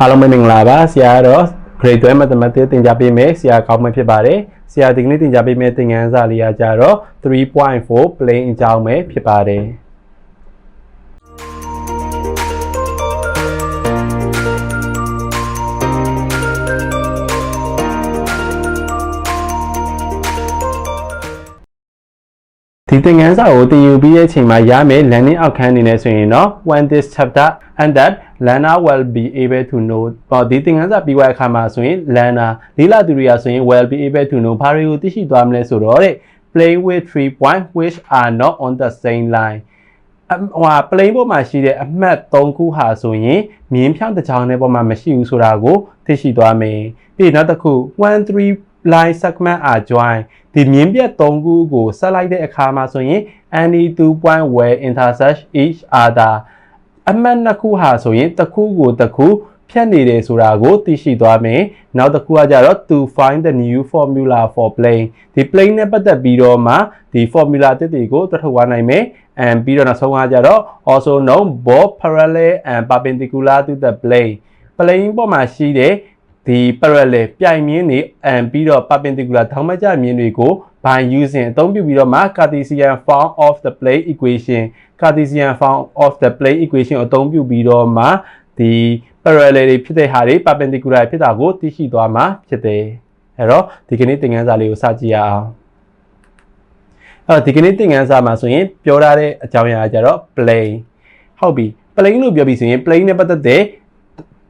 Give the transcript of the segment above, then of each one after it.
အားလုံးပဲမင်္ဂလာပါဆရာကတော့ grade 12 mathematics သင်ကြားပေးမယ်ဆရာကောင်းမှဖြစ်ပါတယ်ဆရာဒီကနေ့သင်ကြားပေးမယ့်သင်ခန်းစာလေးကကြတော့3.4 plane အကြောင်းပဲဖြစ်ပါတယ် ဒီသင်ခန်းစာကိုသင်ယူပြီးတဲ့အချိန်မှာရမယ် learning outcome အနေနဲ့ဆိုရင်တော့ when this chapter and that learner will be able to know ပေါ့ဒီသင်ခန်းစာပြီးသွားတဲ့အခါမှာဆိုရင် learner လေးလာသူတွေကဆိုရင် will be able to know ဘာတွေကိုသိရှိသွားမလဲဆိုတော့တဲ့ play with three point which are not on the same line အဟိုဟာ plane ပေါ်မှာရှိတဲ့အမှတ်3ခုဟာဆိုရင်မြင်းဖြောင်းတစ်ချောင်းနဲ့ပေါ်မှာမရှိဘူးဆိုတာကိုသိရှိသွားမယ်ပြီးနောက်တစ်ခု1 3 line segment are joined ဒီမြင်းပြတ်3ခုကိုဆက်လိုက်တဲ့အခါမှာဆိုရင် any two point where intersect each other အမှတ်နှစ်ခုဟာဆိုရင်တစ်ခုကိုတစ်ခုဖြတ်နေတယ်ဆိုတာကိုသိရှိသွားမယ်။နောက်တစ်ခုကကြတော့ to find the new formula for plane ဒီ plane နဲ့ပတ်သက်ပြီးတော့မှဒီ formula တစ်တွေကိုတွက်ထုတ်သွားနိုင်မယ်။ and ပြီးတော့နောက်ဆုံးကကြတော့ also known both parallel and perpendicular to the plane plane ပေါ်မှာရှိတဲ့ ဒီ parallel ပြိုင်မြင်းတွေ and ပြီးတော့ perpendicular ထောင်မကျမြင်းတွေကို by using အသုံးပြုပြီးတော့မှ Cartesian form of the plane equation Cartesian form of the plane equation ကိုအသုံးပြုပြီးတော့မှဒီ parallel တွေဖြစ်တဲ့ဟာတွေ perpendicular ဖြစ်တာကိုသိရှိသွားမှာဖြစ်တယ်အဲ့တော့ဒီကနေ့သင်ခန်းစာလေးကိုစကြည့်ရအောင်အဲ့တော့ဒီကနေ့သင်ခန်းစာမှာဆိုရင်ပြောထားတဲ့အကြောင်းအရာကြတော့ plane ဟုတ်ပြီ plane လို့ပြောပြီးဆိုရင် plane နဲ့ပတ်သက်တဲ့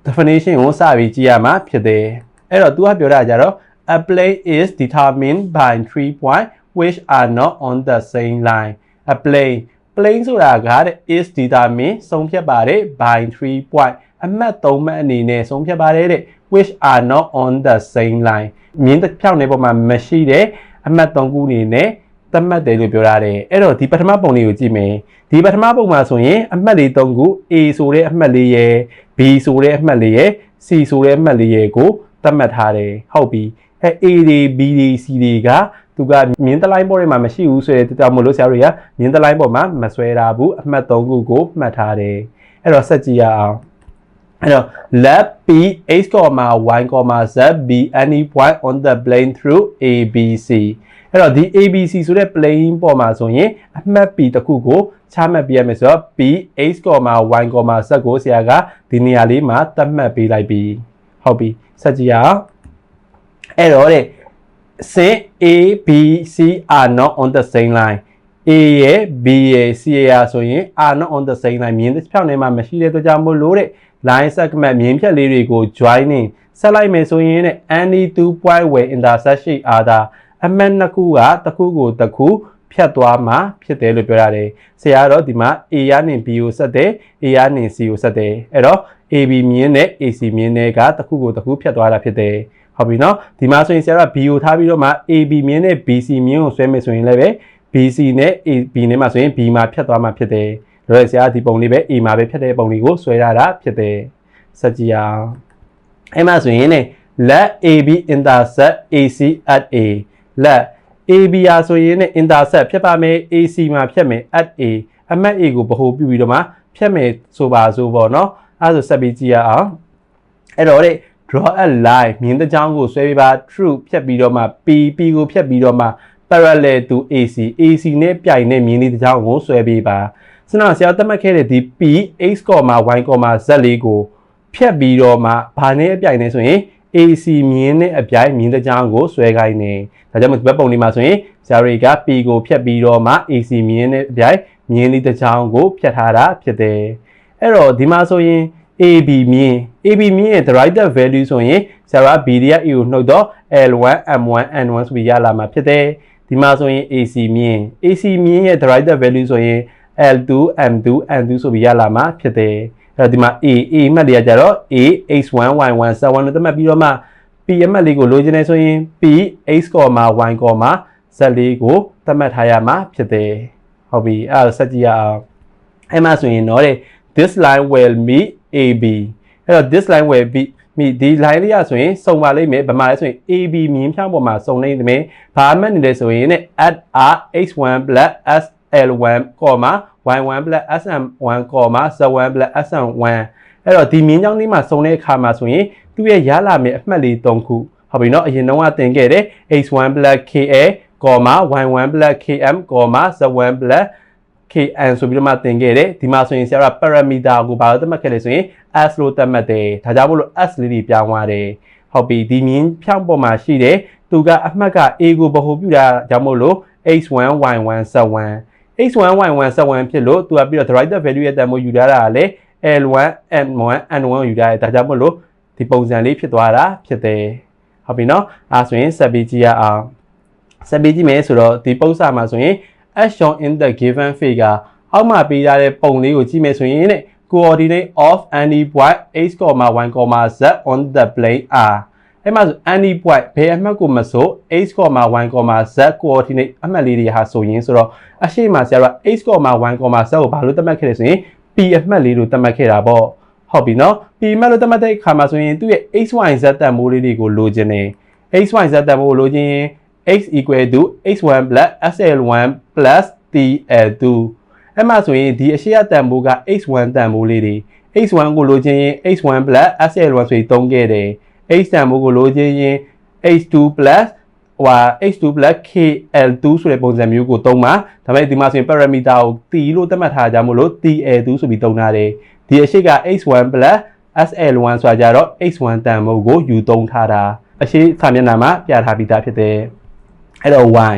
definition ကိုစပြီးကြည့်ရမှာဖြစ်တယ်အဲ့တော့သူကပြောတာကြတော့ a plane is determined by three point which are not on the same line a plane plane ဆိုတာကတဲ့ is determined ဆုံးဖြတ်ပါတယ် by three point အမှတ်3မှတ်အနေနဲ့ဆုံးဖြတ်ပါတယ်တဲ့ which are not on the same line မြင်းတစ်ဖြောက်နေပေါ်မှာမရှိတဲ့အမှတ်3ခုအနေနဲ့ သတ်မှတ်တယ်လို့ပြောရတယ်အဲ့တော့ဒီပထမပုံလေးကိုကြည့်မယ်ဒီပထမပုံမှာဆိုရင်အမှတ်လေး3ခု A ဆိုတဲ့အမှတ်လေးရယ် B ဆိုတဲ့အမှတ်လေးရယ် C ဆိုတဲ့အမှတ်လေးရယ်ကိုသတ်မှတ်ထားတယ်ဟုတ်ပြီအဲ A တွေ B တွေ C တွေကသူကမြင်းတလိုင်းပေါ်တွေမှာမရှိဘူးဆိုတဲ့တောင်မလို့ဆရာတို့ကမြင်းတလိုင်းပေါ်မှာမဆွဲတာဘူးအမှတ်3ခုကိုမှတ်ထားတယ်အဲ့တော့ဆက်ကြည့်ရအောင်အဲ့တော့ let p x, y, z be any point on the plane through abc အဲ့တော့ဒီ abc ဆိုတဲ့ plane ပေါ်မှာဆိုရင်အမှတ် p တစ်ခုကိုချမှတ်ပြရမယ်ဆိုတော့ p x, y, z ကိုဆရာကဒီနေရာလေးမှာသတ်မှတ်ပေးလိုက်ပြီဟုတ်ပြီဆက်ကြည့်ရအောင်အဲ့တော့တဲ့ say a b c are not on the same line A ရဲ့ B ရဲ့ C ရဲ့ဆိုရင် are not on the same line မြင်းတစ်ဖြောင်းထဲမှာမရှိတဲ့အတွက်ကြောင့်မို့လို့တဲ့ line segment မြင်းဖြတ်လေးတွေကို joining ဆက်လိုက်မယ်ဆိုရင်တဲ့ any two point where intersection other အမှတ်နှစ်ခုကတစ်ခုကိုတစ်ခုဖြတ်သွားမှာဖြစ်တယ်လို့ပြောရတယ်။ဆရာကတော့ဒီမှာ A ရနေ B ကိုဆက်တယ် A ရနေ C ကိုဆက်တယ်။အဲ့တော့ AB မြင်းနဲ့ AC မြင်းတွေကတစ်ခုကိုတစ်ခုဖြတ်သွားတာဖြစ်တယ်။ဟုတ်ပြီနော်။ဒီမှာဆိုရင်ဆရာက B ကိုထားပြီးတော့မှ AB မြင်းနဲ့ BC မြင်းကိုဆွဲမယ်ဆိုရင်လည်းပဲ BC နဲ့ AB နဲ့မှာဆိုရင် B မှာဖြတ်သွားမှာဖြစ်တယ်။ဒါတော့ဆရာဒီပုံလေးပဲ A မှာပဲဖြတ်တဲ့ပုံလေးကိုဆွဲရတာဖြစ်တယ်။ဆက်ကြည့်အောင်။အဲ့မှာဆိုရင်ね let AB intersect AC at A let AB ရာဆိုရင်ね intersect ဖြတ်ပါမယ် AC မှာဖြတ်မယ် at A အမှတ် A ကိုဗဟိုပြုပြီးတော့မှဖြတ်မယ်ဆိုပါဆိုပေါ့နော်။အဲဒါဆိုဆက်ပြီးကြည့်ရအောင်။အဲ့တော့တဲ့ draw a line မြင်းတစ်ချောင်းကိုဆွဲပေးပါ true ဖြတ်ပြီးတော့မှ P P ကိုဖြတ်ပြီးတော့မှ parallel to AC AC နဲ့ပြိုင်တဲ့မြင်းလေးတစ်ချောင်းကိုဆွဲပေးပါစနဆရာသတ်မှတ်ခဲ့တဲ့ဒီ P x, y, z လေးကိုဖြတ်ပြီးတော့မှဘာနဲ့အပြိုင်နေဆိုရင် AC မြင်းနဲ့အပြိုင်မြင်းတစ်ချောင်းကိုဆွဲခိုင်းနေဒါကြောင့်ဒီဘက်ပုံလေးမှာဆိုရင်ဆရာတွေက P ကိုဖြတ်ပြီးတော့မှ AC မြင်းနဲ့အပြိုင်မြင်းလေးတစ်ချောင်းကိုဖြတ်ထားတာဖြစ်တယ်အဲ့တော့ဒီမှာဆိုရင် AB မြင်း AB မြင်းရဲ့ derivative value ဆိုရင်ဆရာက B တွေက A ကိုနှုတ်တော့ L1 M1 N1 ဆိုပြီးရလာမှာဖြစ်တယ်ဒီမှာဆိုရင် AC မြင်း AC မြင်းရဲ့ derivative value ဆိုရင် L2 M2 N2 ဆိုပြီးရလာမှာဖြစ်တယ် အဲ့တော့ဒီမှာ A A မှတ်တွေကကြတော့ A X1 Y1 Z1 လို့သတ်မှတ်ပြီးတော့မှ P အမှတ်လေးကိုလိုချင်နေဆိုရင် P X, Y, Z လေးကိုသတ်မှတ်ထားရမှာဖြစ်တယ်ဟုတ်ပြီအဲ့ဒါဆက်ကြည့်ရအောင်အဲ့မှာဆိုရင်တော့တဲ့ this line will meet AB အဲ့တော့ this line will be မိဒီ line လေးရဆိုရင်စုံပါလိမ့်မယ်ဗမာလဲဆိုရင် AB မြင်းဖြောင်းပေါ်မှာစုံနေတယ်မယ်ဘာမှတ်နေတယ်ဆိုရင်ね at r x1 plus sl1, y1 plus sm1, z1 plus sm1 အဲ့တော့ဒီမြင်းကြောင်းလေးမှာစုံတဲ့အခါမှာဆိုရင်သူ့ရဲ့ရလာမယ့်အမှတ်လေး၃ခုဟုတ်ပြီနော်အရင်တုန်းကသင်ခဲ့တဲ့ h1 KA, y1 km, z1 kn ဆိုပြီးတော့မှသင်ခဲ့တယ်ဒီမှာဆိုရင်ဆရာက parameter ကိုဘာလို့သတ်မှတ်ခဲ့လဲဆိုရင် s လို့သတ်မှတ်တယ်ဒါကြောင့်မို့လို့ s လေးတွေပြောင်းသွားတယ်ဟုတ်ပြီဒီမြင်းဖြောင်းပေါ်မှာရှိတယ်သူကအမှတ်က a ကိုဗဟိုပြုတာကြောင့်မို့လို့ h1 y1 z1 h1 y1 z1 ဖြစ်လို့သူကပြီးတော့ derivative value ရဲ့တန်ဖိုးယူထားတာကလည်း l1 n1 n1 ကိုယူထားတယ်ဒါကြောင့်မို့လို့ဒီပုံစံလေးဖြစ်သွားတာဖြစ်တယ်ဟုတ်ပြီနော်အဲဆိုရင်ဆက်ပြီးကြည့်ရအောင်ဆက်ပြီးကြည့်မယ်ဆိုတော့ဒီပုံစံမှာဆိုရင် as shown in the given figure အောက်မှာပေးထားတဲ့ပုံလေးကိုကြည့်မယ်ဆိုရင်တဲ့ coordinate of any point x, y, z on the plane are အဲ့မှာဆို any point ဘယ်အမှတ်ကိုမဆို x, y, z coordinate အမှတ်လေးတွေဟာဆိုရင်ဆိုတော့အရှိမဆရာက x, y, z ကိုဘာလို့သတ်မှတ်ခဲ့လဲဆိုရင် p အမှတ်လေးလို့သတ်မှတ်ခဲ့တာပေါ့ဟုတ်ပြီနော် p အမှတ်လို့သတ်မှတ်တဲ့အခါမှာဆိုရင်သူ့ရဲ့ x, y, z တန်ဖိုးလေးတွေကိုလိုချင်တယ် x, y, z တန်ဖိုးကိုလိုချင်ရင် x equal to x1 plus sl1 plus tl2 အဲ့မှာဆိုရင်ဒီအရှိရတန်ဖိုးက x1 တန်ဖိုးလေးတွေ x1 ကိုလိုချင်ရင် x1 plus sl1 ဆိုပြီးသုံးခဲ့တယ် x တန်ဖိုးကိုလိုချင်ရင် h2 plus ဟို h2 plus kl2 ဆိုတဲ့ပုံစံမျိုးကိုသုံးပါဒါပေမဲ့ဒီမှာဆိုရင် parameter ကို t လို့သတ်မှတ်ထားကြမို့လို့ tl2 ဆိုပြီးသုံးထားတယ်ဒီအရှိက x1 plus sl1 ဆိုတာကြတော့ x1 တန်ဖိုးကိုယူသုံးထားတာအရှိစာမျက်နှာမှာပြထားပြီးသားဖြစ်တယ်အဲ့တော့ y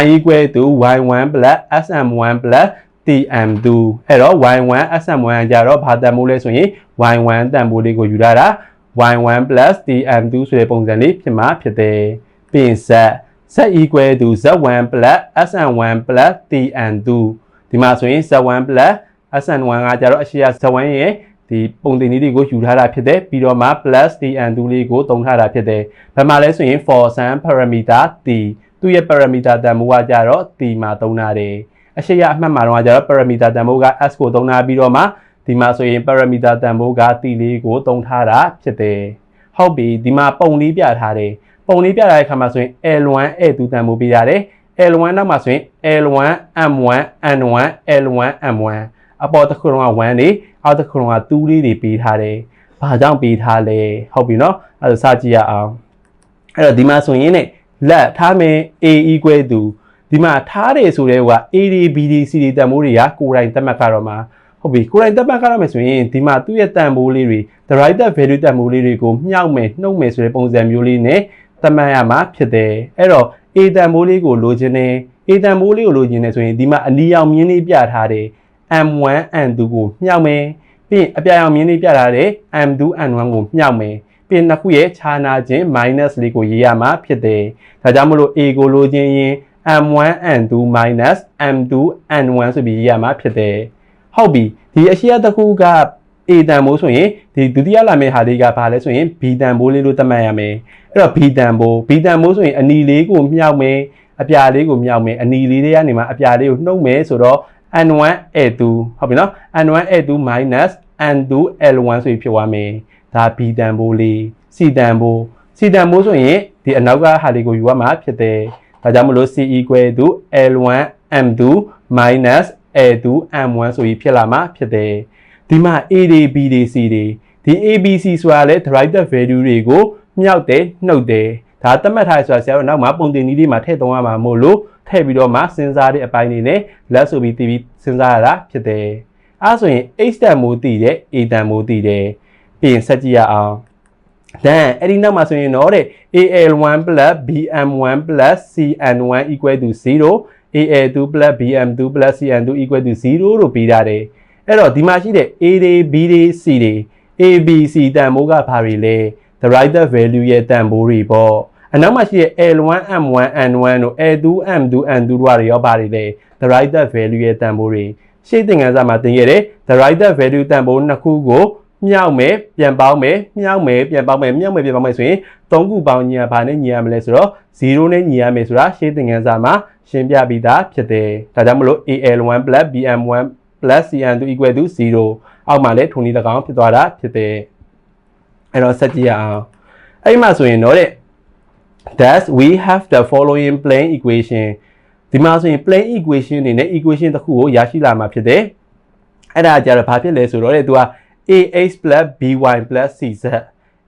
y equal to y1 plus sm1 plus tm2 အဲ့တော့ y1 sm1 ကြတော့ဘာတန်ဖိုးလဲဆိုရင် y1 တန်ဖိုးလေးကိုယူရတာ y1 plus tm2 ဆိုတဲ့ပုံစံလေးဖြစ်မှာဖြစ်တယ်ပြီးရင် z z equal to z1 plus sm1 plus tm2 ဒီမှာဆိုရင် z1 plus sm1 ကကြတော့အရှိရ z1 ရဲ့ဒီပုံတင်လေးတွေကိုယူထားတာဖြစ်တယ်ပြီးတော့မှ plus tn2 လေးကိုသုံးထားတာဖြစ်တယ်ဘယ်မှာလဲဆိုရင် for some parameter t သူ့ရဲ့ parameter တန်ဖိုးကကြတော့ t မှာသုံးထားတယ်အရှိရအမှတ်မှာတော့ကြတော့ parameter တန်ဖိုးက s ကိုသုံးထားပြီးတော့မှ ဒီမှာဆိုရင် parameter တန်ဖိုးက t လေးကိုသုံးထားတာဖြစ်တယ်ဟုတ်ပြီဒီမှာပုံလေးပြထားတယ်ပုံလေးပြထားတဲ့အခါမှာဆိုရင် L1 A2 တန်ဖိုးပြရတယ် L1 နောက်မှာဆိုရင် L1 M1 N1 L1 M1 အပေါ်တစ်ခုလုံးက1နေအောက်တစ်ခုလုံးက2လေးတွေပေးထားတယ်။ဘာကြောင့်ပေးထားလဲဟုတ်ပြီနော်။အဲဒါစကြည့်ရအောင်။အဲ့တော့ဒီမှာဆိုရင်ねလက်ထားမယ် A equal to ဒီမှာထားတယ်ဆိုတဲ့ဟိုက AD BD CD တန်ဖိုးတွေကကိုယ်တိုင်သတ်မှတ်ကြတော့မှာ ဟုတ်ပြီကိုယ်တိုင်သတ်မှတ်ကြရမယ်ဆိုရင်ဒီမှာသူ့ရဲ့တန်ဖိုးလေးတွေ the right value တန်ဖိုးလေးတွေကိုမြှောက်မယ်နှုတ်မယ်ဆိုတဲ့ပုံစံမျိုးလေးနဲ့သတ်မှတ်ရမှာဖြစ်တယ်အဲ့တော့ A တန်ဖိုးလေးကိုလိုချင်တယ် A တန်ဖိုးလေးကိုလိုချင်တယ်ဆိုရင်ဒီမှာအနီရောင်မြင်းလေးပြထားတယ် M1 M2 ကိုမြှောက်မယ်ပြီးရင်အပြာရောင်မြင်းလေးပြထားတယ် M2 M1 ကိုမြှောက်မယ်ပြီးရင်နှစ်ခုရဲ့ခြားနာခြင်း minus လေးကိုရေးရမှာဖြစ်တယ်ဒါကြောင့်မလို့ A ကိုလိုချင်ရင် M1 N2 minus M2 N1 ဆိုပြီးရေးရမှာဖြစ်တယ် ဟုတ်ပြီဒီအရှိရတစ်ခုက A တန်ဖိုးဆိုရင်ဒီဒုတိယလာမယ့်ဟာလေးကဘာလဲဆိုရင် B တန်ဖိုးလေးလို့သတ်မှတ်ရမယ်အဲ့တော့ B တန်ဖိုး B တန်ဖိုးဆိုရင်အနီလေးကိုမြှောက်မယ်အပြာလေးကိုမြှောက်မယ်အနီလေးတွေကနေမှအပြာလေးကိုနှုတ်မယ်ဆိုတော့ N1 A2 ဟုတ်ပြီနော် N1 A2 minus N2 L1 ဆိုပြီးဖြစ်သွားမယ်ဒါ B တန်ဖိုးလေး C တန်ဖိုး C တန်ဖိုးဆိုရင်ဒီအနောက်ကဟာလေးကိုယူရမှာဖြစ်တယ်ဒါကြောင့်မလို့ C equal to L1 M2 minus A2 M1 ဆိုပြီးဖြစ်လာမှာဖြစ်တယ်ဒီမှာ A တွေ B တွေ C တွေဒီ ABC ဆိုတာလဲ derivative value တွေကိုမြှောက်တယ်နှုတ်တယ်ဒါသတ်မှတ်ထားရဆိုတာဆရာတို့နောက်မှာပုံတင်နည်းလေးမှာထည့်သုံးရမှာမို့လို့ထည့်ပြီးတော့မှစဉ်းစားတဲ့အပိုင်းတွေနဲ့လက်ဆိုပြီးတည်ပြီးစဉ်းစားရတာဖြစ်တယ်အဲဆိုရင် H တန်မိုးတည်တယ် A တန်မိုးတည်တယ်ပြီးရင်ဆက်ကြည့်ရအောင် then အဲ့ဒီနောက်မှာဆိုရင်တော့တဲ့ AL1 BM1 CN1 equal to 0 AL2 BM2 CN2 equal to 0လို့ပေးထားတယ်အဲ့တော့ဒီမှာရှိတဲ့ A တွေ B တွေ C တွေ ABC တန်ဖိုးကဘာတွေလဲ the right value ရဲ့တန်ဖိုးတွေပေါ့အနောက်မှာရှိတဲ့ L1 M1 N1 တို့ L2 M2 N2 တို့တွေရောဘာတွေလဲ the right value ရဲ့တန်ဖိုးတွေရှေ့သင်ခန်းစာမှာသင်ခဲ့တဲ့ the right value တန်ဖိုးနှစ်ခုကို မြောက်မယ်ပြန်ပေါင်းမယ်မြောက်မယ်ပြန်ပေါင်းမယ်မြောက်မယ်ပြန်ပေါင်းမယ်ဆိုရင်၃ခုပေါင်းညီရဘာနဲ့ညီရမလဲဆိုတော့0နဲ့ညီရမယ်ဆိုတာရှေ့သင်ခန်းစာမှာရှင်းပြပြီးသားဖြစ်တယ်ဒါကြောင့်မလို့ AL1 BM1 CN2 equal to 0အောက်မှာလည်းထုံနည်း၎င်းဖြစ်သွားတာဖြစ်တယ်အဲ့တော့ဆက်ကြည့်ရအောင်အဲ့မှာဆိုရင်တော့တဲ့ thus we have the following plane equation ဒီမှာဆိုရင် plane equation အနေနဲ့ equation တစ်ခုကိုရရှိလာမှာဖြစ်တယ်အဲ့ဒါကြတော့ဘာဖြစ်လဲဆိုတော့တဲ့သူက AX by cz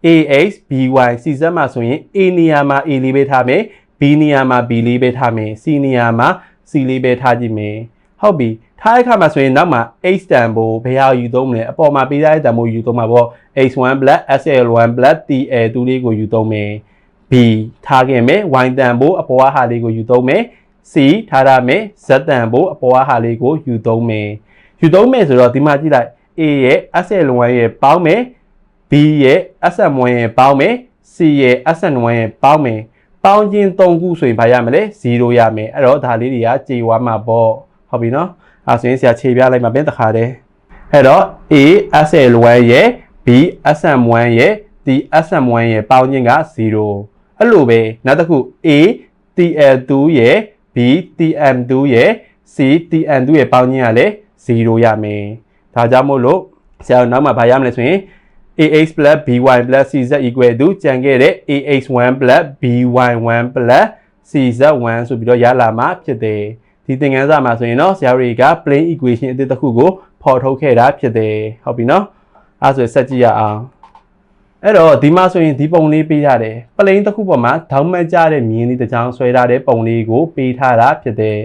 AX by cz မှာဆိုရင် A နေရာမှာ A လေးပဲထားမယ် B နေရာမှာ B လေးပဲထားမယ် C နေရာမှာ C လေးပဲထားကြည့်မယ်ဟုတ်ပြီထားတဲ့အခါမှာဆိုရင်နောက်မှာ H တန်ဖို့ဘယ်ဟာယူသုံးမလဲအပေါ်မှာပေးထားတဲ့တန်ဖို့ယူသုံးမှာပေါ့ H1 SL1 TL2 လေးကိုယူသုံးမယ် B ထားခဲ့မယ် Y တန်ဖို့အပေါ်ဟာလေးကိုယူသုံးမယ် C ထားရမယ် Z တန်ဖို့အပေါ်ဟာလေးကိုယူသုံးမယ်ယူသုံးမယ်ဆိုတော့ဒီမှာကြည့်လိုက် A ရဲ့ SL1 ရဲ့ပေါင်းမယ် B ရဲ့ SM1 ရဲ့ပေါင်းမယ် C ရဲ့ SN1 ရဲ့ပေါင်းမယ်ပေါင်းခြင်း၃ခုဆိုရင်ဘာရမလဲ0ရမယ်အဲ့တော့ဒါလေးတွေကကြေဝါမှာပေါ့ဟုတ်ပြီနော်အဲဆိုရင်ဆရာခြေပြလိုက်မှာပြန်တစ်ခါတည်းအဲ့တော့ A SL1 ရဲ့ B SM1 ရဲ့ D SM1 ရဲ့ပေါင်းခြင်းက0အဲ့လိုပဲနောက်တစ်ခု A TL2 ရဲ့ B TM2 ရဲ့ C TN2 ရဲ့ပေါင်းခြင်းကလည်း0ရမယ် ဒါကြောင့်မို့လို့ဆရာတို့နောက်မှာဘာရမလဲဆိုရင် AX BY CZ equal to ကြံခဲ့တဲ့ AX1 BY1 CZ1 ဆိုပြီးတော့ရလာမှာဖြစ်တယ်ဒီသင်ခန်းစာမှာဆိုရင်တော့ဆရာတို့တွေက plane equation အသစ်တစ်ခုကိုဖော်ထုတ်ခဲ့တာဖြစ်တယ်ဟုတ်ပြီနော်အဲဆိုဆက်ကြည့်ရအောင်အဲ့တော့ဒီမှာဆိုရင်ဒီပုံလေးပေးထားတယ်ပလိန်တစ်ခုပေါ်မှာဒေါင်းမက်ကြတဲ့မြင်းလေးတစ်ချောင်းဆွဲထားတဲ့ပုံလေးကိုပေးထားတာဖြစ်တယ်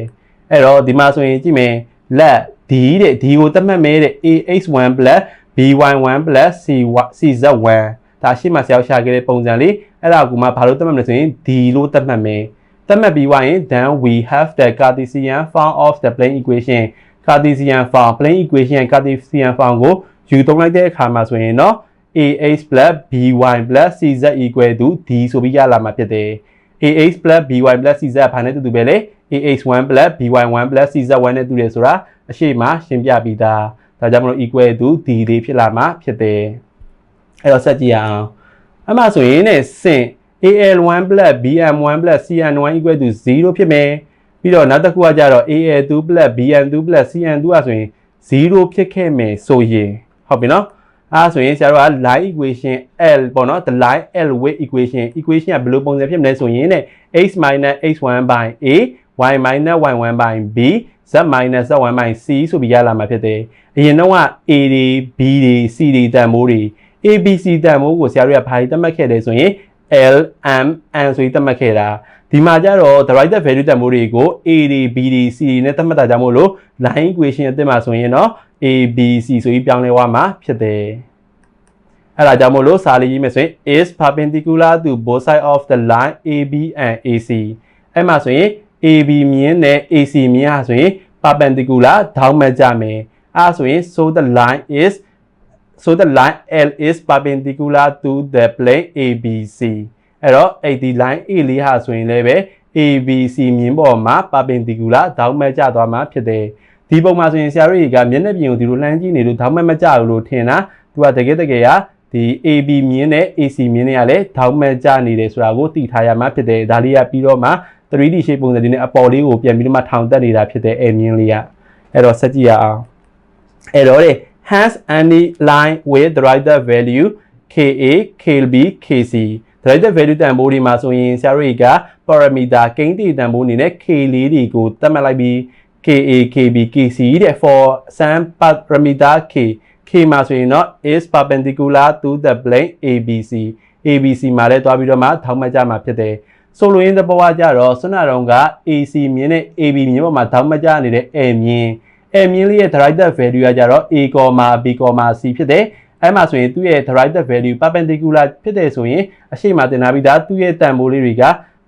အဲ့တော့ဒီမှာဆိုရင်ကြည့်မယ်လက် D တဲ့ D ကိုသတ်မှတ်မဲတဲ့ AH1 + BY1 + CZ1 ဒါရှိမှဆရာရှာခဲ့တဲ့ပုံစံလေးအဲ့ဒါကူမှဘာလို့သတ်မှတ်မလဲဆိုရင် D လို့သတ်မှတ်မယ်သတ်မှတ်ပြီးွားရင် then we have the cartesian form of the plane equation cartesian form plane equation cartesian form ကိုယူသုံးလိုက်တဲ့အခါမှာဆိုရင်တော့ AH + BY + CZ equal to D ဆိုပြီးရလာမှာဖြစ်တယ် AH + BY + CZ ဘာနဲ့တူတူပဲလဲ AX1 BY1 CZ1 နဲ့တူတယ်ဆိုတာအရှိမရှင်းပြပြီးသားဒါကြောင့်မလို့ equal to d လေးဖြစ်လာမှာဖြစ်တယ်အဲ့တော့ဆက်ကြည့်ရအောင်အဲ့မှာဆိုရင်ねစင် AL1 BM1 CN1 equal to 0ဖြစ်မယ်ပြီးတော့နောက်တစ်ခုကကြတော့ AL2 BN2 CN2 อ่ะဆိုရင်0ဖြစ်ခဲ့မယ်ဆိုရင်ဟုတ်ပြီနော်အဲဆိုရင်ဆရာတို့က line equation L ပေါ့နော် the line L with equation equation ကဘယ်လိုပုံစံဖြစ်မလဲဆိုရင်ね x x1 by a y y1 by b z z1 by c ဆိုပြီးရလာမှာဖြစ်တယ်အရင်တော့က a တွေ b တွေ c တွေတန်ဖိုးတွေ a b c တန်ဖိုးကိုဆရာတို့ကဘာကြီးသတ်မှတ်ခဲ့လဲဆိုရင် l m n ဆိုပြီးသတ်မှတ်ခဲ့တာဒီမှာကျတော့ the right value တန်ဖိုးတွေကို a တွေ b တွေ c တွေနဲ့သတ်မှတ်တာကြောင့်မို့လို့ line equation အသစ်မှာဆိုရင်တော့ a b c ဆိုပြီးပြောင်းလဲသွားမှာဖြစ်တယ်အဲ့ဒါကြောင့်မို့လို့စာလေးရေးမယ်ဆိုရင် is perpendicular to both sides of the line AB and AC အဲ့မှာဆိုရင် AB မြင်းနဲ့ AC မြင်းဟာဆိုရင် perpendicular ထောင်းမှတ်ကြမယ်အဲ့ဆိုရင် so the line is so the line L is perpendicular to the plane ABC အဲ့တော့အဲ့ဒီ line A လေးဟာဆိုရင်လည်းပဲ ABC မြင်းပေါ်မှာ perpendicular ထောင်းမှတ်ကြသွားမှာဖြစ်တယ်ဒီပုံမှာဆိုရင်ဆရာတို့တွေကမျက်နှာပြင်ကိုဒီလိုလှမ်းကြည့်နေလို့ထောင်းမှတ်မကြဘူးလို့ထင်တာသူကတကယ်တကယ်ကဒီ AB မြင်းနဲ့ AC မြင်းတွေကလည်းထောင်းမှတ်ကြနေတယ်ဆိုတာကိုသိထားရမှာဖြစ်တယ်ဒါလေးကပြီးတော့မှ 3D shape ပုံစံဒီနဲ့အပေါ်လေးကိုပြန်ပြီးတော့မှထောင်တက်နေတာဖြစ်တဲ့အဲမြင်းလေးကအဲ့တော့ဆက်ကြည့်ရအောင်အဲ့တော့လေ has any line with the right value ka kb kc the right value တန်ဖိုးဒီမှာဆိုရင်ဆရာတို့က parameter ကိန်းတည်တန်ဖိုးအနေနဲ့ k လေးတွေကိုသတ်မှတ်လိုက်ပြီး ka kb kc တဲ့ for some parameter k k မှာဆိုရင်တော့ is perpendicular to the plane abc abc မှာလည်းတွားပြီးတော့မှထောက်မှတ်ကြမှာဖြစ်တယ် ဆိုလိုရင်းသဘောကကြတော့ဆွနတော်က AC မြင်းနဲ့ AB မြင်းပေါ်မှာဓာတ်မကျနေတဲ့ A မြင်း A မြင်းလေးရဲ့ directed value ကကြတော့ A, B, C ဖြစ်တယ်အဲ့မှာဆိုရင်သူ့ရဲ့ directed value perpendicular ဖြစ်တယ်ဆိုရင်အရှိမတင်လာပြီးသားသူ့ရဲ့တန်ဖိုးလေးတွေက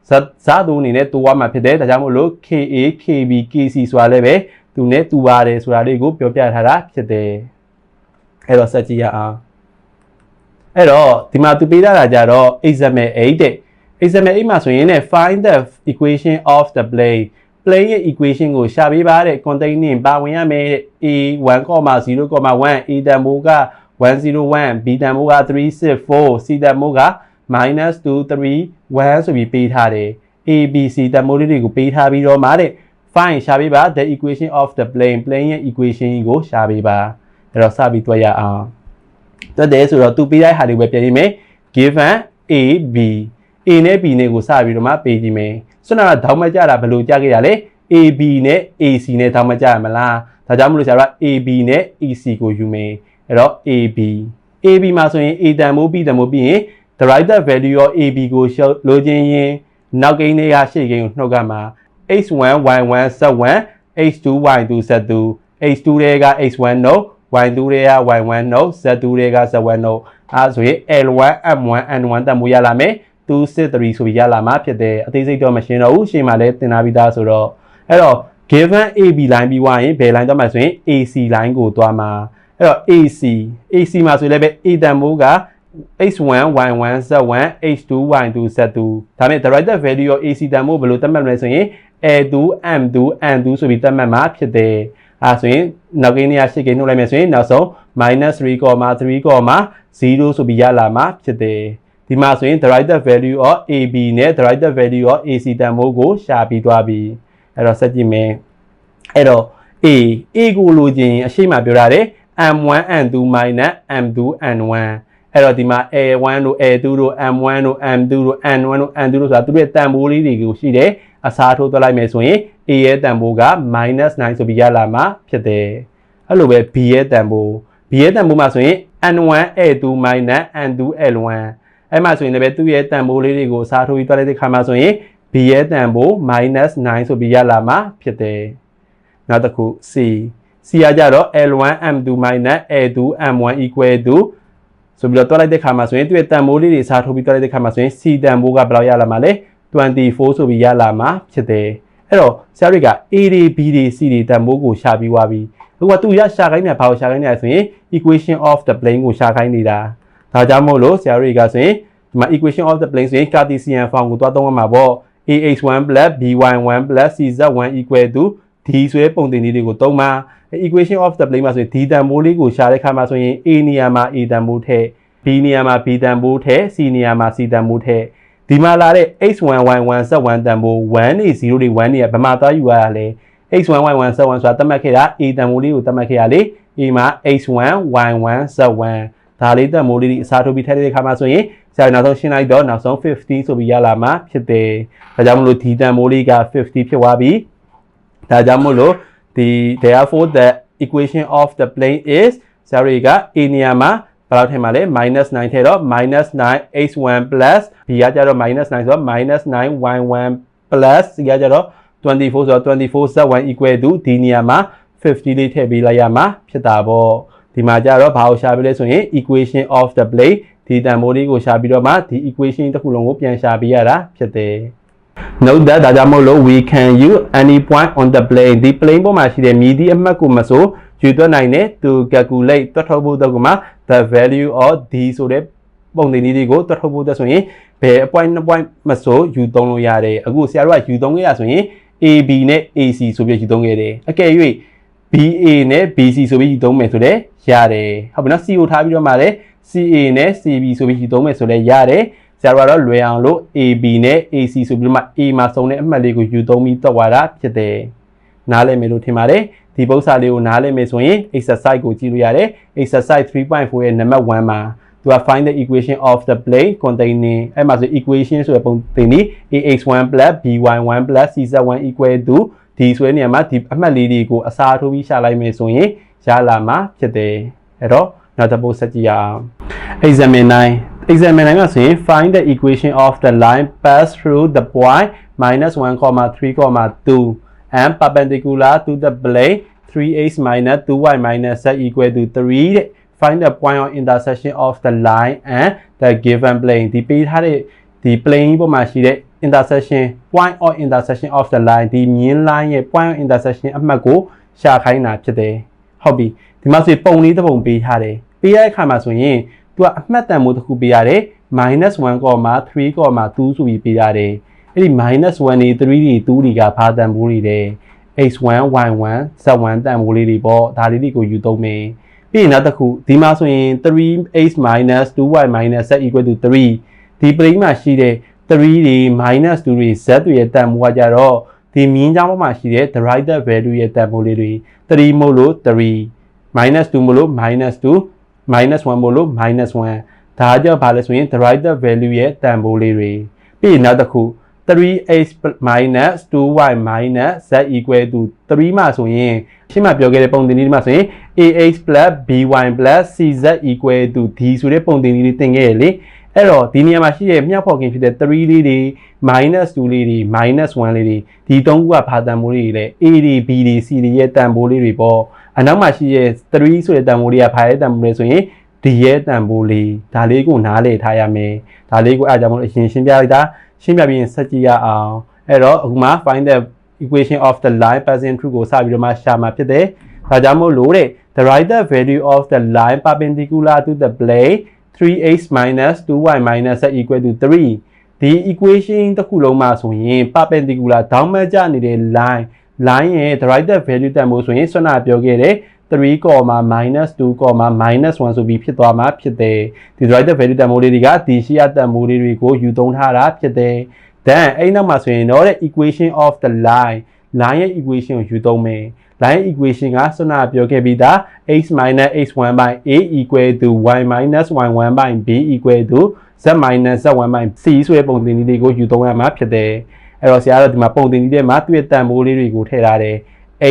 ဇဇာတူအနေနဲ့တူသွားမှာဖြစ်တယ်ဒါကြောင့်မို့လို့ KA KB KC ဆိုတာလည်းပဲသူနဲ့တူပါတယ်ဆိုတာလေးကိုပြောပြထားတာဖြစ်တယ်အဲ့တော့ဆက်ကြည့်ရအောင်အဲ့တော့ဒီမှာသူပေးထားတာကြတော့ example 8တဲ့ example 8မှာဆိုရင်ね find the equation of the plane plane ရဲ့ equation ကိုရှာပေးပါတဲ့ containing ပါဝင်ရမယ်တဲ့ a 1,0,1 a တန်ဖိုးက101 b တန်ဖိုးက364 c တန်ဖိုးက -2 3 1 ဆိုပြီးပေးထားတယ် a b c တန်ဖိုးလေးတွေကိုပေးထားပြီးတော့မှာတဲ့ find ရှာပေးပါ the equation of the plane plane ရဲ့ equation ကိုရှာပေးပါအဲ့တော့စပြီးတွေ့ရအောင်တွေ့တယ်ဆိုတော့သူပေးတဲ့ဟာတွေပဲပြန်ရေးမယ် given a b A နဲ့ B နဲ့ကိုစပြီးတော့မှပေးကြည့်မယ်။ဆွမ်းနာကဒေါင်းမကြတာဘယ်လိုကြခဲ့ရလဲ AB နဲ့ AC နဲ့ဒေါင်းမကြရမလား။ဒါကြောင့်မလို့ဆရာက AB နဲ့ AC ကိုယူမယ်။အဲ့တော့ AB AB မှာဆိုရင် A တန်မိုး B တန်မိုးပြီးရင် derived value ရော AB ကိုရှုပ်လိုချင်ရင်နောက်ကိန်းတွေကရှေ့ကိန်းကိုနှုတ်ကမှာ x1 y1 z1 h2 y2 z2 h2 တွေက x1 နှုတ် y2 တွေက y1 နှုတ် z2 တွေက z1 နှုတ်အဲဒါဆိုရင် l1 m1 n1 တန်မိုးရလာမယ် 2 6 3ဆိုပြီးရလာမှာဖြစ်တယ်အသေးစိတ်တော့မရှင်းတော့ဘူးရှင်းမှလည်းသင်ထားပြီးသားဆိုတော့အဲ့တော့ given AB line ပြီးွားရင်ဘယ် line သွားမှာဆိုရင် AC line ကိုသွားမှာအဲ့တော့ AC AC မှာဆိုရင်လည်းပဲ A တန်မိုးက x1 y1 z1 h2 y2 z2 ဒါမဲ့ derived value ရော AC တန်မိုးဘယ်လိုသတ်မှတ်မလဲဆိုရင် a2 m2 n2 ဆိုပြီးသတ်မှတ်မှာဖြစ်တယ်အဲဆိုရင်နောက်ကိန်းနေရာရှစ်ကိန်းနှုတ်လိုက်မယ်ဆိုရင်နောက်ဆုံး -3,3,0 ဆိုပြီးရလာမှာဖြစ်တယ် ဒီမှာဆိုရင် derived value of AB နဲ့ derived value of AC တန်မိုးကိုရှာပြီးသွားပြီအဲ့တော့ဆက်ကြည့်မယ်အဲ့တော့ A A ကိုလိုချင်အရှိမပြောရတယ် M1 N2 M2 N1 အဲ့တော့ဒီမှာ A1 တို့ A2 တို့ M1 တို့ M2 တို့ N1 တို့ N2 တို့ဆိုတာသူတို့ရဲ့တန်ဖိုးလေးတွေကိုရှိတယ်အစားထိုးသွားလိုက်မယ်ဆိုရင် A ရဲ့တန်ဖိုးက -9 ဆိုပြီးရလာမှာဖြစ်တယ်အဲ့လိုပဲ B ရဲ့တန်ဖိုး B ရဲ့တန်ဖိုးမှာဆိုရင် N1 A2 N2 L1 အဲ့မှာဆိုရင်လည်းသူ့ရဲ့တန်ဖိုးလေးတွေကိုအစားထိုးပြီးသွားလိုက်တဲ့ခါမှာဆိုရင် B ရဲ့တန်ဖိုး -9 ဆိုပြီးရလာမှာဖြစ်တယ်နောက်တစ်ခု C C ကကြတော့ L1 M2 A2 M1 equal to ဆိုပြီးတော့တွက်လိုက်တဲ့ခါမှာဆိုရင်သူ့ရဲ့တန်ဖိုးလေးတွေစားထိုးပြီးတွက်လိုက်တဲ့ခါမှာဆိုရင် C တန်ဖိုးကဘယ်လောက်ရလာမှာလဲ24ဆိုပြီးရလာမှာဖြစ်တယ်အဲ့တော့ဆရာတွေက A တွေ B တွေ C တွေတန်ဖိုးကိုရှာပြီးသွားပြီအခုကသူရရှာခိုင်းနေတာဘာကိုရှာခိုင်းနေတာဆိုရင် equation of the plane ကိုရှာခိုင်းနေတာ ဒါကြောင့်မို့လို့ဆရာတွေကဆိုရင်ဒီမှာ equation of the plane ဆိုရင် Cartesian form ကိုတွားသုံးရမှာပေါ့ ax1 by1 cz1 equal to d ဆိုတဲ့ပုံသင်နည်းတွေကိုသုံးမှာ equation of the plane မှာဆိုရင် d တန်ဖိုးလေးကိုရှာတဲ့ခါမှာဆိုရင် a နေရာမှာ a တန်ဖိုးထည့် b နေရာမှာ b တန်ဖိုးထည့် c နေရာမှာ c တန်ဖိုးထည့်ဒီမှာလာတဲ့ x1 y1 z1 တန်ဖိုး1နေ0တွေ1နေရဘယ်မှာသွားယူရတာလဲ x1 y1 z1 ဆိုတာသတ်မှတ်ခဲ့တာ a တန်ဖိုးလေးကိုသတ်မှတ်ခဲ့ရလေ a မှာ x1 y1 z1 ဒါလေးတန်ဖိုးလေးဒီအစားထိုးပြီးထည့်တဲ့ခါမှာဆိုရင်ဆရာနောက်ဆုံးရှင်းလိုက်တော့နောက်ဆုံး50ဆိုပြီးရလာမှာဖြစ်တယ်ဒါကြောင့်မလို့ဒီတန်ဖိုးလေးက50ဖြစ်သွားပြီဒါကြောင့်မို့လို့ဒီ therefore the equation of the plane is ဆရာတွေက a နေရာမှာဘယ်လောက်ထည့်မှာလဲ -9 ထည့်တော့ -9x1 b ကကြတော့ -9 ဆိုတော့ -9y1 c ကကြတော့24ဆိုတော့ 24z1 equal to ဒီနေရာမှာ50လေးထည့်ပေးလိုက်ရမှာဖြစ်တာပေါ့ ဒီမှာကြတော့ဘာကိုရှာပေးလဲဆိုရင် equation of the plane ဒီတန်ဖိုးလေးကိုရှာပြီးတော့မှဒီ equation တစ်ခုလုံးကိုပြန်ရှာပေးရတာဖြစ်တယ် note that ဒါကြောင့်မို့လို့ we can use any point on the plane ဒီ plane ပေါ်မှာရှိတဲ့မြည်သည့်အမှတ်ကိုမဆိုယူသွက်နိုင်တဲ့ to calculate တွက်ထုတ်ဖို့တော့ကမှာ the value of d ဆိုတဲ့ပုံသင်နည်းလေးကိုတွက်ထုတ်ဖို့တော့ဆိုရင်ဘယ် point 2 point မဆိုယူသုံးလို့ရတယ်အခုဆရာတို့ကယူသုံးခဲ့ရဆိုရင် AB နဲ့ AC ဆိုပြီးယူသုံးခဲ့တယ်အကယ်၍ BA နဲ့ BC ဆိုပြီးယူသုံးမယ်ဆိုလည်းရတယ်ဟုတ်ပြီနော် C ကိုထားပြီးတော့မှလည်း CA နဲ့ CB ဆိုပြီးယူသုံးမယ်ဆိုလည်းရတယ်ဆရာတို့ကတော့လွယ်အောင်လို့ AB နဲ့ AC ဆိုပြီးတော့မှ A မှာစုံတဲ့အမှတ်လေးကိုယူသုံးပြီးတော့ွာတာဖြစ်တယ်နားလည်မယ်လို့ထင်ပါတယ်ဒီပု္ပ္ပစာလေးကိုနားလည်မယ်ဆိုရင် exercise ကိုကြည့်လို့ရတယ် exercise 3.4ရဲ့ number 1မှာ သူက find the equation of the plane containing အဲ့မှာဆို equation ဆိုတဲ့ပုံသင်ပြီး ax1 by1 cz1 equal to d ဆိုတဲ့နေရာမှာဒီအမှတ်လေးတွေကိုအစားထိုးပြီးရှာလိုက်မယ်ဆိုရင်ရလာမှာဖြစ်တယ်အဲ့တော့နောက်တစ်ပုဒ်ဆက်ကြည့်ရအောင် examine 9 examine 9မှာဆိုရင် find the equation of the line pass through the point minus 1, 3, 2 and perpendicular to the plane 3x minus 2y minus z equal to 3တဲ့ find the point of intersection of the line and the given plane ဒီပေးထားတဲ့ဒီ plane ပေါ်မှာရှိတဲ့ intersection point of intersection of the line ဒီမြင်း line ရဲ့ point of intersection အမှတ်ကိုရှာခိုင်းတာဖြစ်တယ်ဟုတ်ပြီဒီမှာဆိုပုံလေးတစ်ပုံပေးထားတယ်ပေးရတဲ့အခါမှာဆိုရင်သူကအမှတ်တန်မိုးတစ်ခုပေးရတယ် -1, 3, 2 ဆိုပြီးပေးရတယ်အဲ့ဒီ -1 တွေ3တွေ2တွေကဘာတန်ဖိုးတွေလဲ x1 y1 z1 တန်ဖိုးလေးတွေပေါ့ဒါလေးတွေကိုယူသုံးမယ် ပြီးရင်နောက်တစ်ခုဒီမှာဆိုရင် 3x 2y z equal to 3ဒီ plane မှာရှိတဲ့3တွေ -2 တွေ z တွေရဲ့တန်ဖိုးကကြတော့ဒီမြင်းကြောင်းပေါ်မှာရှိတဲ့ derived value ရဲ့တန်ဖိုးလေးတွေ3မို့လို့3 -2 မို့လို့ -2 -1 မို့လို့ -1 ဒါကြောင့်ဘာလဲဆိုရင် derived value ရဲ့တန်ဖိုးလေးတွေပြီးရင်နောက်တစ်ခု 3x minus 2y minus z equal to 3မှာဆိုရင်ရှင်းမပြောခဲ့တဲ့ပုံသင်နည်းဒီမှာဆိုရင် ax by cz equal to d ဆိုတဲ့ပုံသင်နည်းလေးသင်ခဲ့ရလေအဲ့တော့ဒီနေရာမှာရှိတဲ့မြောက်ဖော်ခင်ဖြစ်တဲ့3လေးတွေ minus 2လေးတွေ minus 1လေးတွေဒီသုံးခုကဘာတန်ဖိုးလေးတွေလဲ a တွေ b တွေ c တွေရဲ့တန်ဖိုးလေးတွေပေါ့အနောက်မှာရှိတဲ့3ဆိုတဲ့တန်ဖိုးလေးကဘာရဲ့တန်ဖိုးလဲဆိုရင်ဒီရဲ့တန်ဖိုးလေးဒါလေးကိုနားလည်ထားရမယ်ဒါလေးကိုအားကြောင့်မလို့အရင်ရှင်းပြလိုက်တာ ရှင်းပြပြီးရင်ဆက်ကြည့်ရအောင်အဲ့တော့အခုမှ find the equation of the line passing through ကိုစပြီးတော့မှရှာမှာဖြစ်တယ်ဒါကြောင့်မို့လို့တဲ့ the write the value of the line perpendicular to the plane 3x minus 2y minus z equal to 3ဒီ equation တစ်ခုလုံးမှာဆိုရင် perpendicular ဒေါင်းမကျနေတဲ့ line line ရဲ့ the right value တန်ဖိုးဆိုရင်ဆွမ်းနာပြောခဲ့တဲ့ 3 minus 2 minus 1ဆိုပြီးဖြစ်သွားမှာဖြစ်တယ်ဒီ right value တန်ဖိုးလေးတွေကဒီရှိရတန်ဖိုးလေးတွေကိုယူသုံးထားတာဖြစ်တယ် then အဲ့နောက်မှာဆိုရင်တော့ the equation of the line line ရဲ့ equation ကိုယူသုံးမယ် line equation ကဆွမ်းနာပြောခဲ့ပြီးသား x minus x1 by a equal to y minus y1 by b equal to z minus z1 by c ဆိုတဲ့ပုံသင်နည်းလေးကိုယူသုံးရမှာဖြစ်တယ်အဲ့တော့ဆရာကတော့ဒီမှာပုံသင်နည်းထဲမှာသူ့ရဲ့တန်ဖိုးလေးတွေကိုထည့်ထားတယ်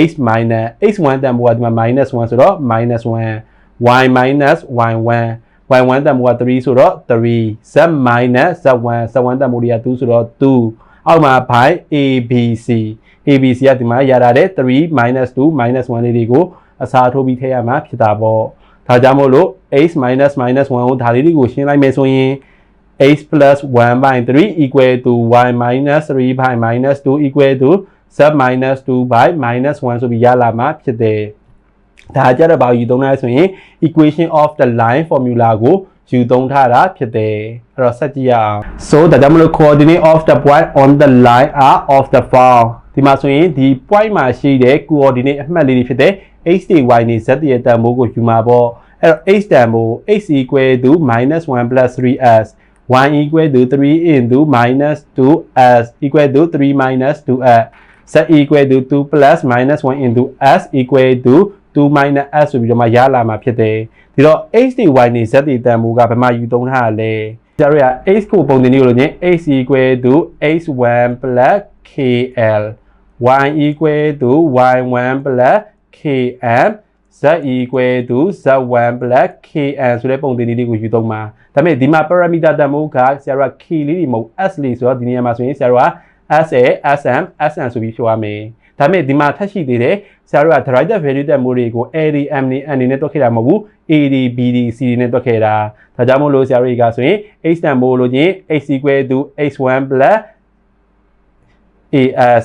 x minus x1 တန်ဖိုးကဒီမှာ minus 1ဆိုတော့ minus 1 y minus y1 y1 တန်ဖိုးက3ဆိုတော့3 z minus z1 z1 တန်ဖိုးတွေက2ဆိုတော့2အောက်မှာ by abc abc ကဒီမှာရတာတဲ့3 2 1လေးတွေကိုအစားထိုးပြီးထည့်ရမှာဖြစ်တာပေါ့ဒါကြောင့်မို့လို့ x minus minus 1ကိုဒါလေးတွေကိုရှင်းလိုက်မယ်ဆိုရင် x plus 1 by 3 equal to y minus 3 by minus 2 equal to z minus 2 by minus 1ဆိုပြီးရလာမှာဖြစ်တယ်။ဒါကြတော့ဘာယူသုံးလဲဆိုရင် equation of the line formula ကိုယူသုံးထားတာဖြစ်တယ်။အဲ့တော့ဆက်ကြည့်ရအောင်။ So ဒါကြောင့်မလို့ coordinate of the point on the line are of the form ဒီမှာဆိုရင်ဒီ point မှာရှိတဲ့ coordinate အမှတ်လေးတွေဖြစ်တဲ့ x တွေ y တွေ z တွေရဲ့တန်ဖိုးကိုယူမှာပေါ့။အဲ့တော့ x တန်ဖိုး x equal to -1 3s y equal to 3 into minus 2s equal to 3 minus 2s z equal to 2 plus minus 1 into s equal to 2 minus s ဆိုပြီးတော့မှရလာမှာဖြစ်တယ်ဒီတော့ x တွေ y တွေ z တွေတန်ဖိုးကဘယ်မှာယူသုံးထားရလဲကျတော့ရ x ကိုပုံတင်နေလို့ညင် x equal to x1 plus kl y equal to y1 plus km z equal to z1 plus kn ဆိုတဲ့ပုံသင်နည်းလေးကိုယူသုံးပါဒါပေမဲ့ဒီမှာ parameter တန်ဖိုးကဆရာတို့က k လေးတွေမဟုတ် s လေးဆိုတော့ဒီနေရာမှာဆိုရင်ဆရာတို့က SA SM SN ဆိုပြီးပြောရမယ်ဒါပေမဲ့ဒီမှာထပ်ရှိသေးတယ်ဆရာတို့က derivative value တက်မိုးတွေကို AD M နဲ့ N နဲ့တွက်ခဲ့တာမဟုတ်ဘူး AD BD C နဲ့တွက်ခဲ့တာဒါကြောင့်မို့လို့ဆရာတို့တွေကဆိုရင် H တန်မိုးလို့ချင်း H equal to H1 plus AS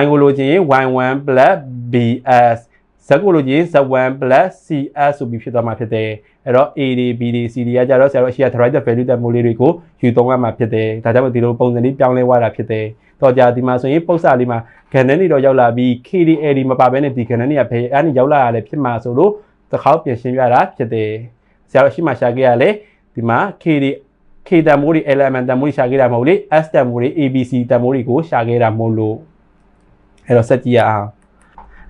Y ကိုလို့ချင်း Y1 plus BS ဇက်ကိုလို့ချင်း Z1 plus CS ဆိုပြီးဖြစ်သွားမှာဖြစ်တယ် အဲ့တော့ AD BD CD ကကြတော့ဆရာတို့အရှိရ derivative value တက်မိုးလေးတွေကိုယူသုံးရမှာဖြစ်တယ်ဒါကြောင့်မို့ဒီလိုပုံစံလေးပြောင်းလဲသွားတာဖြစ်တယ်တော့ကြာဒီမှာဆိုရင်ပုတ်စာလေးမှာခဏနေတော့ရောက်လာပြီး KDAD မပါဘဲနဲ့ဒီခဏနေကဘယ်အဲ့ဒီရောက်လာရလဲဖြစ်မှာဆိုလို့တစ်ခေါက်ပြင်ရှင်းပြတာဖြစ်တယ်ဆရာတို့ရှိမှရှာခဲ့ရလေဒီမှာ KD K တန်မိုးတွေ element တန်မိုးတွေရှာခဲ့တာမဟုတ်လေ S တန်မိုးတွေ ABC တန်မိုးတွေကိုရှာခဲ့တာမဟုတ်လို့အဲ့တော့ဆက်ကြည့်ရအောင်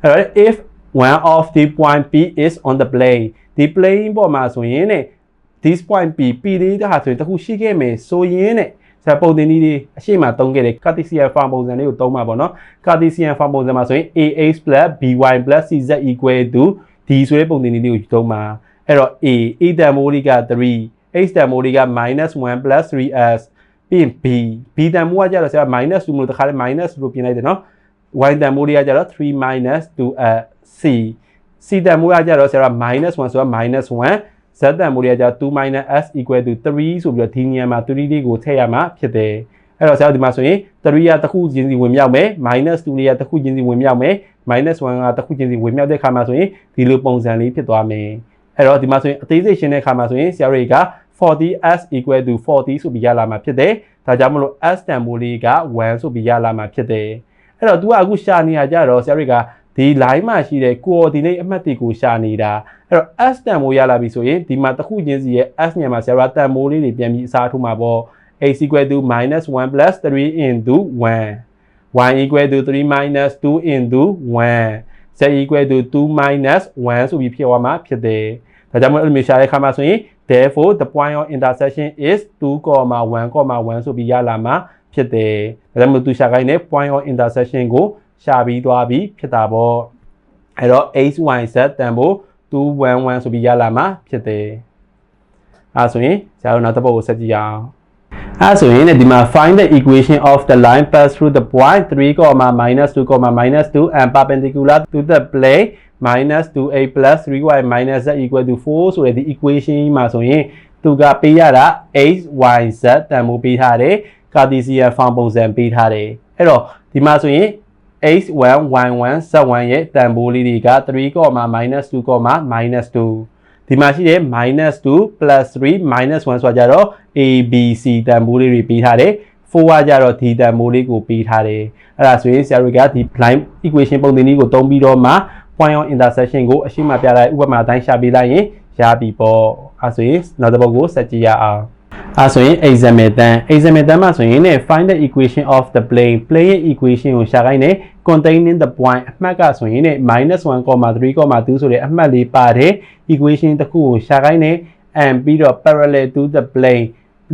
အဲ့တော့ if one of the point P is on the plane ဒီ plane ပေါ်မှာဆိုရင်တဲ့ this point P P လေးတဟာဆိုရင်တခုရှိခဲ့မယ်ဆိုရင်တဲ့ဆရာပုံသင်နည်းလေးအရှိမသုံးခဲ့တဲ့ Cartesian form ပုံစံလေးကိုသုံးမှာပေါ့နော် Cartesian form ပုံစံမှာဆိုရင် ax by cz equal to d ဆိုတဲ့ပုံသင်နည်းလေးကိုသုံးမှာအဲ့တော့ a a တန်မိုးလေးက3 x တန်မိုးလေးက -1 3s ပြီးရင် b b တန်မိုးကကြတော့ဆရာ minus 2မို့တခါလေ minus လို့ပြင်လိုက်တယ်နော် y တန်မိုးလေးကကြတော့3 2 c c တန်မိုးကကြတော့ဆရာ -1 ဆိုတော့ -1 z တန်မိုးလေးကကြ2 s equal to 3ဆိုပြီးတော့ဒီနေရာမှာ3လေးကိုထည့်ရမှာဖြစ်တယ်အဲ့တော့ဆရာဒီမှာဆိုရင်3ကတစ်ခုချင်းစီဝင်မြောက်မယ် -2 လေးကတစ်ခုချင်းစီဝင်မြောက်မယ် -1 ကတစ်ခုချင်းစီဝင်မြောက်တဲ့ခါမှာဆိုရင်ဒီလိုပုံစံလေးဖြစ်သွားမယ်အဲ့တော့ဒီမှာဆိုရင်အသေးစိတ်ရှင်းတဲ့ခါမှာဆိုရင်ဆရာတွေက 40s equal to 40ဆိုပြီးရလာမှာဖြစ်တယ်ဒါကြောင့်မလို့ s တန်မိုးလေးက1ဆိုပြီးရလာမှာဖြစ်တယ်အဲ့တော့ तू ကအခုရှာနေရကြတော့ဆရာတွေက ဒီ line မှာရှိတဲ့ coordinate အမှတ်တွေကိုရှာနေတာအဲ့တော့ s တန်မိုးရလာပြီဆိုရင်ဒီမှာတစ်ခုချင်းစီရဲ့ s ညမှာဆရာကတန်မိုးလေးတွေပြန်ပြီးအစားထိုးမှာပေါ့ x equal to -1 plus 3 into 1 y equal to 3 minus 2 into 1 z equal to 2 minus 1ဆိုပြီးဖြစ်သွားမှာဖြစ်တယ်ဒါကြောင့်မို့အဲ့လိုမျိုးရှာတဲ့အခါမှာဆိုရင် therefore the point of intersection is 2, 1, 1ဆိုပြီးရလာမှာဖြစ်တယ်ဒါကြောင့်မို့သူရှာခိုင်းတဲ့ point of intersection ကို ရှာပြီးသွားပြီးဖြစ်တာပေါ့အဲ့တော့ x y z တန်ဖို့211ဆိုပြီးရလာမှာဖြစ်တယ်အဲဆိုရင်ဆရာတို့နောက်တစ်ပုဒ်ကိုဆက်ကြည့်ရအောင်အဲဆိုရင်ဒီမှာ find the equation of the line pass through the point 3, minus 2, minus 2 and perpendicular to the plane minus 2a plus 3y minus z equal to 4ဆိုတဲ့ဒီ equation ကြီးမှာဆိုရင်သူကပေးရတာ x y z တန်ဖိုးပေးထားတယ် Cartesian form ပုံစံပေးထားတယ်အဲ့တော့ဒီမှာဆိုရင် x1 y1 z1 ရဲ့တန်ဖိုးလေးတွေက 3, minus 2, minus 2ဒီမှာရှိတဲ့ minus 2 plus 3 minus 1ဆိုတာကြတော့ a b c တန်ဖိုးလေးတွေပေးထားတယ်4ကကြတော့ဒီတန်ဖိုးလေးကိုပေးထားတယ်အဲ့ဒါဆိုရင်ဆရာတို့ကဒီ line equation ပုံသင်နည်းကိုသုံးပြီးတော့မှ point of intersection ကိုအရှိမပြတဲ့ဥပမာတိုင်းရှာပေးလိုက်ရင်ရပြီပေါ့အဲဆိုရင်နောက်တစ်ပုဒ်ကိုဆက်ကြည့်ရအောင် အဲဆိုရင် example တန်း example တန်းမှာဆိုရင်ね find the equation of the plane plane ရဲ့ equation ကိုရှာခိုင်းနေ containing the point အမှတ်ကဆိုရင်ね -1, 3, 2ဆိုတဲ့အမှတ်လေးပါတဲ့ equation တစ်ခုကိုရှာခိုင်းနေ and ပြီးတော့ parallel to the plane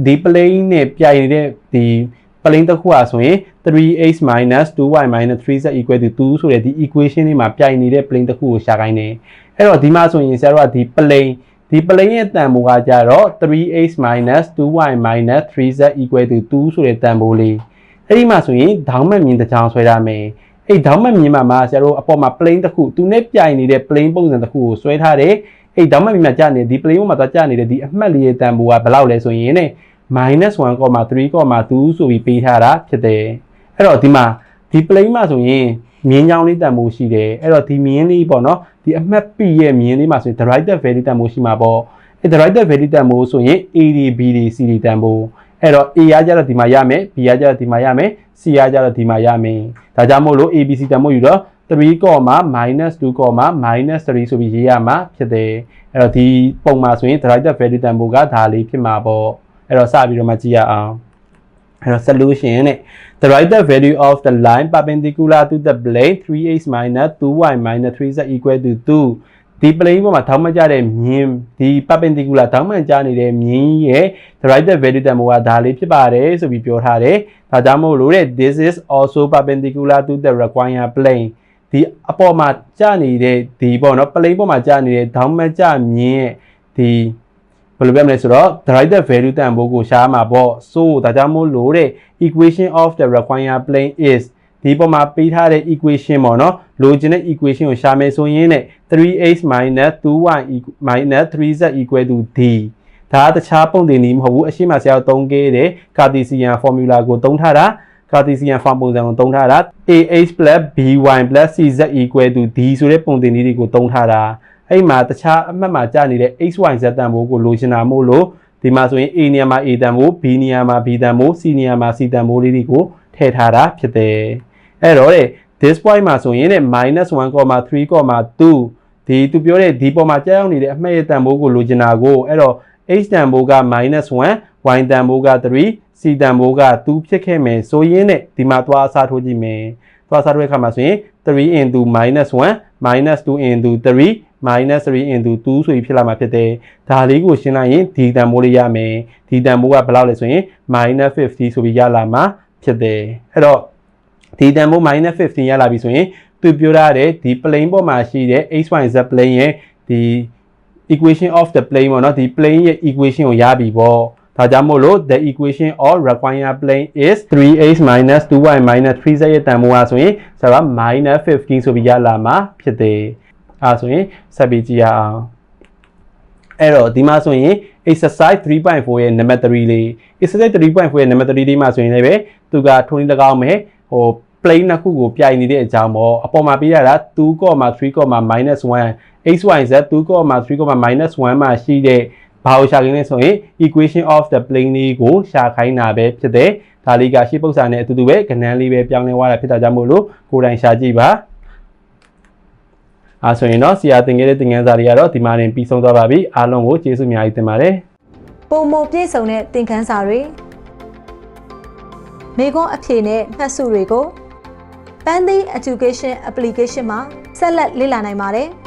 ဒီ plane နဲ့ပြိုင်နေတဲ့ဒီ plane တစ်ခုอ่ะဆိုရင် 3x 2y 3z equal to 2ဆိုတဲ့ဒီ equation လေးမှာပြိုင်နေတဲ့ plane တစ်ခုကိုရှာခိုင်းနေအဲ့တော့ဒီမှာဆိုရင်ဆရာတို့ကဒီ plane ဒီ plane ရဲ့တန်ဖိုးကကြတော့ 3x 2y 3z equal to 2ဆိုတဲ့တန်ဖိုးလေးအဲ့ဒီမှာဆိုရင်ဒေါင်းမှတ်မြင်တစ်ချောင်းဆွဲရမယ်အဲ့ဒေါင်းမှတ်မြင်မှာမှာဆရာတို့အပေါ်မှာ plane တစ်ခုသူနဲ့ပြိုင်နေတဲ့ plane ပုံစံတစ်ခုကိုဆွဲထားတယ်အဲ့ဒေါင်းမှတ်မြင်မှာကြာနေဒီ plane ပေါ်မှာသွားကြာနေတဲ့ဒီအမှတ်လေးရဲ့တန်ဖိုးကဘယ်လောက်လဲဆိုရင်ね -1,3,2 ဆိုပြီးပေးထားတာဖြစ်တယ်အဲ့တော့ဒီမှာဒီ plane မှာဆိုရင် မြင်းချောင်းလေးတန်ဖိုးရှိတယ်အဲ့တော့ဒီမြင်းလေးပေါ့နော်ဒီအမှတ် p ရဲ့မြင်းလေးမှာဆိုရင် derived value တန်ဖိုးရှိမှာပေါ့အဲ့ derived value တန်ဖိုးဆိုရင် a တွေ b တွေ c တွေတန်ဖိုးအဲ့တော့ a ရကြတော့ဒီမှာရမယ် b ရကြတော့ဒီမှာရမယ် c ရကြတော့ဒီမှာရမယ်ဒါကြောင့်မို့လို့ abc တန်ဖိုးယူတော့3 minus 2 minus 3ဆိုပြီးရေးရမှာဖြစ်တယ်အဲ့တော့ဒီပုံမှာဆိုရင် derived value တန်ဖိုးကဒါလေးဖြစ်မှာပေါ့အဲ့တော့စပြီးတော့မှကြည့်ရအောင် အဲ့တော့ solution နဲ့ the right value of the line perpendicular to the plane 3x 2y 3z equal to 2ဒီ plane ပေါ်မှာထောက်မှတ်ကြတဲ့မြင်းဒီ perpendicular ထောက်မှတ်ကြနေတဲ့မြင်းရဲ့ the right value တန်ဖိုးကဒါလေးဖြစ်ပါတယ်ဆိုပြီးပြောထားတယ်ဒါကြောင့်မို့လို့တဲ့ this is also perpendicular to the required plane ဒီအပေါ်မှာကြာနေတဲ့ဒီပေါ့နော် plane ပေါ်မှာကြာနေတဲ့ထောက်မှတ်ကြမြင်းရဲ့ဒီ ဘယ်လိုပြောမလဲဆိုတော့ derived value တန်ဖိုးကိုရှားမှာပေါ့ so ဒါကြောင့်မို့လို့တဲ့ equation of the required plane is ဒီပေါ်မှာပေးထားတဲ့ equation ပေါ့နော်လိုချင်တဲ့ equation ကိုရှာမယ်ဆိုရင်တဲ့ 3x 2y 3z equal to d ဒါကတခြားပုံတင်နည်းမဟုတ်ဘူးအရှိမဆရာသုံးခဲ့တဲ့ Cartesian formula ကိုသုံးထားတာ Cartesian form ပုံစံကိုသုံးထားတာ ax by cz equal to d ဆိုတဲ့ပုံတင်နည်းတွေကိုသုံးထားတာ အဲ့မှာတခြားအမှတ်မှာကြာနေတဲ့ xyz တန်ဖိုးကိုလိုချင်တာမို့လို့ဒီမှာဆိုရင် a နေရာမှာ a တန်ဖိုး b နေရာမှာ b တန်ဖိုး c နေရာမှာ c တန်ဖိုးလေးတွေကိုထည့်ထားတာဖြစ်တယ်အဲ့တော့တဲ့ this point မှာဆိုရင်တဲ့ -1,3,2 ဒီသူပြောတဲ့ဒီပေါ်မှာကြာရောက်နေတဲ့အမှတ်ရဲ့တန်ဖိုးကိုလိုချင်တာကိုအဲ့တော့ h တန်ဖိုးက -1 y တန်ဖိုးက3 c တန်ဖိုးက2ဖြစ်ခဲ့မယ်ဆိုရင်တဲ့ဒီမှာသွားအစားထိုးကြည့်မယ်သွားစားတဲ့အခါမှာဆိုရင်3 into -1 -2 into 3 minus 3 into 2ဆိုပြီးဖြစ်လာမှာဖြစ်တယ်။ဒါလေးကိုရှင်းလိုက်ရင်ဒီတန်ဖိုးလေးရမယ်။ဒီတန်ဖိုးကဘယ်လောက်လဲဆိုရင် minus 50 ဆိုပြီးရလာမှာဖြစ်တယ်။အဲ့တော့ဒီတန်ဖိုး minus 15 ရလာပြီဆိုရင်သူပြောရတဲ့ဒီ plane ပေါ်မှာရှိတဲ့ xyz plane ရဲ့ဒီ equation of the plane ပေါ့နော်ဒီ plane ရဲ့ equation ကိုရပြီပေါ့။ဒါကြောင့်မို့လို့ the equation of required plane is 3x 2y 3z ရဲ့တန်ဖိုးကဆိုရင်ဆိုတော့ -15 ဆိုပြီးရလာမှာဖြစ်တယ်။ အဲဆိုရင်ဆက်ပြီးကြည့်ရအောင်အဲ့တော့ဒီမှာဆိုရင် exercise 3.4ရဲ့ number 3လေး exercise 3.4ရဲ့ number 3လေးမှာဆိုရင်လည်းပဲသူကထုံးလေး၎င်းမယ်ဟို plane နှစ်ခုကိုပြိုင်နေတဲ့အကြောင်းပေါ့အပေါ်မှာပေးရတာ 2.3.-1 xyz 2.3.-1 မှာရှိတဲ့ဘာကိုရှာခိုင်းလဲဆိုရင် equation of the plane လေးကိုရှာခိုင်းတာပဲဖြစ်တယ်ဒါလေးကရှေ့ပု္ပ္ပစာနဲ့အတူတူပဲကဏ္ဍလေးပဲပြောင်းလဲသွားတာဖြစ်တာကြောင့်မို့လို့ကိုယ်တိုင်ရှာကြည့်ပါ အဲဆိုရင်တော့ဆရာသင်ခဲ့တဲ့သင်ခန်းစာတွေကတော့ဒီမှာတင်ပြီးဆုံးသွားပါပြီအားလုံးကိုကျေးဇူးအများကြီးတင်ပါတယ်ပုံမပြည့်စုံတဲ့သင်ခန်းစာတွေမိခွန်းအဖြေနဲ့မှတ်စုတွေကို Pandy Education Application မှာဆက်လက်လေ့လာနိုင်ပါတယ်။